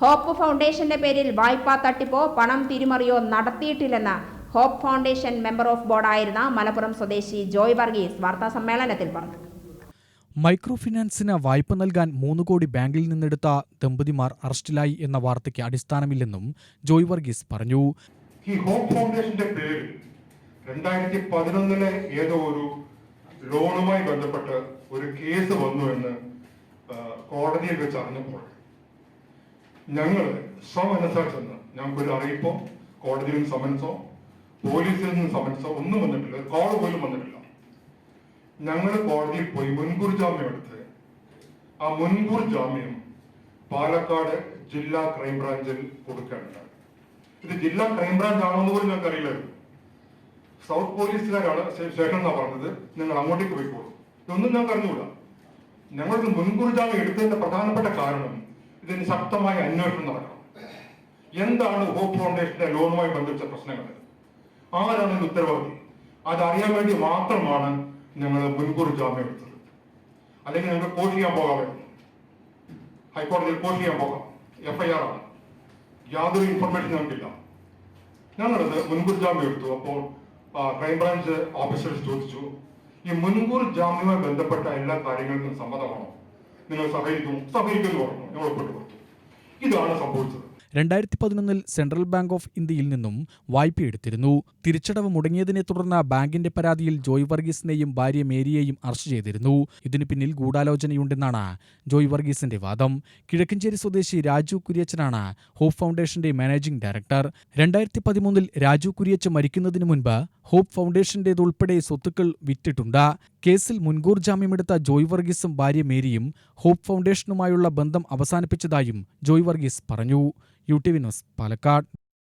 Hope ഫൗണ്ടേഷന്റെ പേരിൽ വായ്പാ തട്ടിപ്പോ പണം തിരിമറിയോ നടത്തിയിട്ടില്ലെന്ന് ഹോപ്പ് ഫൗണ്ടേഷൻ മെമ്പർ ഓഫ് ബോർഡായിരുന്ന മലപ്പുറം സ്വദേശി ജോയ് വർഗീസ് വാർത്താ സമ്മേളനത്തിൽ പറഞ്ഞു. മൈക്രോ ഫിനാൻസിന് വായ്പ നൽകാൻ മൂന്ന് കോടി ബാങ്കിൽ നിന്നെടുത്ത ദമ്പതിമാർ അറസ്റ്റിലായി എന്ന വാർത്തയ്ക്ക് അടിസ്ഥാനമില്ലെന്നും ജോയ് വർഗീസ് പറഞ്ഞു. ഈ ഹോപ്പ് ഫൗണ്ടേഷന്റെ പേരിൽ രണ്ടായിരത്തി പതിനൊന്നിലെ ഏതോ ഒരു ലോണുമായി ബന്ധപ്പെട്ട് ഒരു കേസ് വന്നു എന്ന് കോടതിയിൽ വെച്ച് അറിഞ്ഞപ്പോൾ ഞങ്ങൾ സ്വമനസാൽ ചെന്ന് ഞങ്ങൾക്കൊരു അറിയിപ്പോ കോടതിയിൽ നിന്ന് സമൻസോ പോലീസിൽ നിന്ന് സമൻസോ ഒന്നും വന്നിട്ടില്ല. ഒരു കോൾ പോലും വന്നിട്ടില്ല. ഞങ്ങൾ കോടതിയിൽ പോയി മുൻകൂർ ജാമ്യം എടുത്ത് ആ മുൻകൂർ ജാമ്യം പാലക്കാട് ജില്ലാ ക്രൈംബ്രാഞ്ചിൽ കൊടുക്കേണ്ടതാണ് ഇത് ജില്ലാ ക്രൈംബ്രാഞ്ച് ആണെന്ന് പോലും ഞങ്ങൾക്ക് അറിയില്ലായിരുന്നു സൗത്ത് പോലീസുകാരാണ് ശേഷം എന്നാ പറഞ്ഞത്. നിങ്ങൾ അങ്ങോട്ടേക്ക് പോയിക്കോളൂ. ഇതൊന്നും ഞങ്ങൾക്ക് അറിഞ്ഞുകൂടാ ഞങ്ങൾക്ക് മുൻകൂർ ജാമ്യം എടുത്തതിന്റെ പ്രധാനപ്പെട്ട കാരണം ഇതിന് ശക്തമായ അന്വേഷണം നടക്കണം. എന്താണ് ഹോപ്പ് ഫൗണ്ടേഷന്റെ ലോണുമായി ബന്ധിച്ച പ്രശ്നങ്ങൾ? ആരാണ് ഉത്തരവാദി? അതറിയാൻ വേണ്ടി മാത്രമാണ് ഞങ്ങൾ മുൻകൂർ ജാമ്യം എടുത്തത്. അല്ലെങ്കിൽ ഞങ്ങൾക്ക് കോഷ് ചെയ്യാൻ പോകാമായിരുന്നു ഹൈക്കോടതിയിൽ കോഷ് ചെയ്യാൻ പോകാം. എഫ്ഐആർ ആണ്. യാതൊരു ഇൻഫർമേഷൻ ഞങ്ങൾക്കില്ല. ഞങ്ങളത് മുൻകൂർ ജാമ്യം എടുത്തു. അപ്പോൾ ക്രൈംബ്രാഞ്ച് ഓഫീസേഴ്സ് ചോദിച്ചു ഈ മുൻകൂർ ജാമ്യവുമായി ബന്ധപ്പെട്ട എല്ലാ കാര്യങ്ങൾക്കും സമ്മതമാണോ? നിങ്ങൾ സഹകരിക്കും സഹകരിക്കുമെന്ന് പറഞ്ഞു. ഞങ്ങൾ ഒപ്പിട്ട് കൊടുത്തു. ഇതാണ് സംഭവിച്ചത്. രണ്ടായിരത്തി പതിനൊന്നിൽ സെൻട്രൽ ബാങ്ക് ഓഫ് ഇന്ത്യയിൽ നിന്നും വായ്പയെടുത്തിരുന്നു തിരിച്ചടവ് മുടങ്ങിയതിനെ തുടർന്ന് ബാങ്കിന്റെ പരാതിയിൽ ജോയ് വർഗീസിനെയും ഭാര്യ മേരിയെയും അറസ്റ്റ് ചെയ്തിരുന്നു. ഇതിനു പിന്നിൽ ഗൂഢാലോചനയുണ്ടെന്നാണ് ജോയ് വർഗീസിന്റെ വാദം. കിഴക്കഞ്ചേരി സ്വദേശി രാജു കുര്യച്ചനാണ് ഹോപ്പ് ഫൗണ്ടേഷന്റെ മാനേജിംഗ് ഡയറക്ടർ. രണ്ടായിരത്തി പതിമൂന്നിൽ രാജു കുര്യച്ച് മരിക്കുന്നതിന് മുൻപ് ഹോപ്പ് ഫൗണ്ടേഷന്റേതുൾപ്പെടെ സ്വത്തുക്കൾ വിറ്റിട്ടുണ്ട്. കേസിൽ മുൻകൂർ ജാമ്യമെടുത്ത ജോയ് വർഗീസും ഭാര്യ മേരിയും ഹോപ്പ് ഫൗണ്ടേഷനുമായുള്ള ബന്ധം അവസാനിപ്പിച്ചതായും ജോയ് വർഗീസ് പറഞ്ഞു. U T V news Palakkad.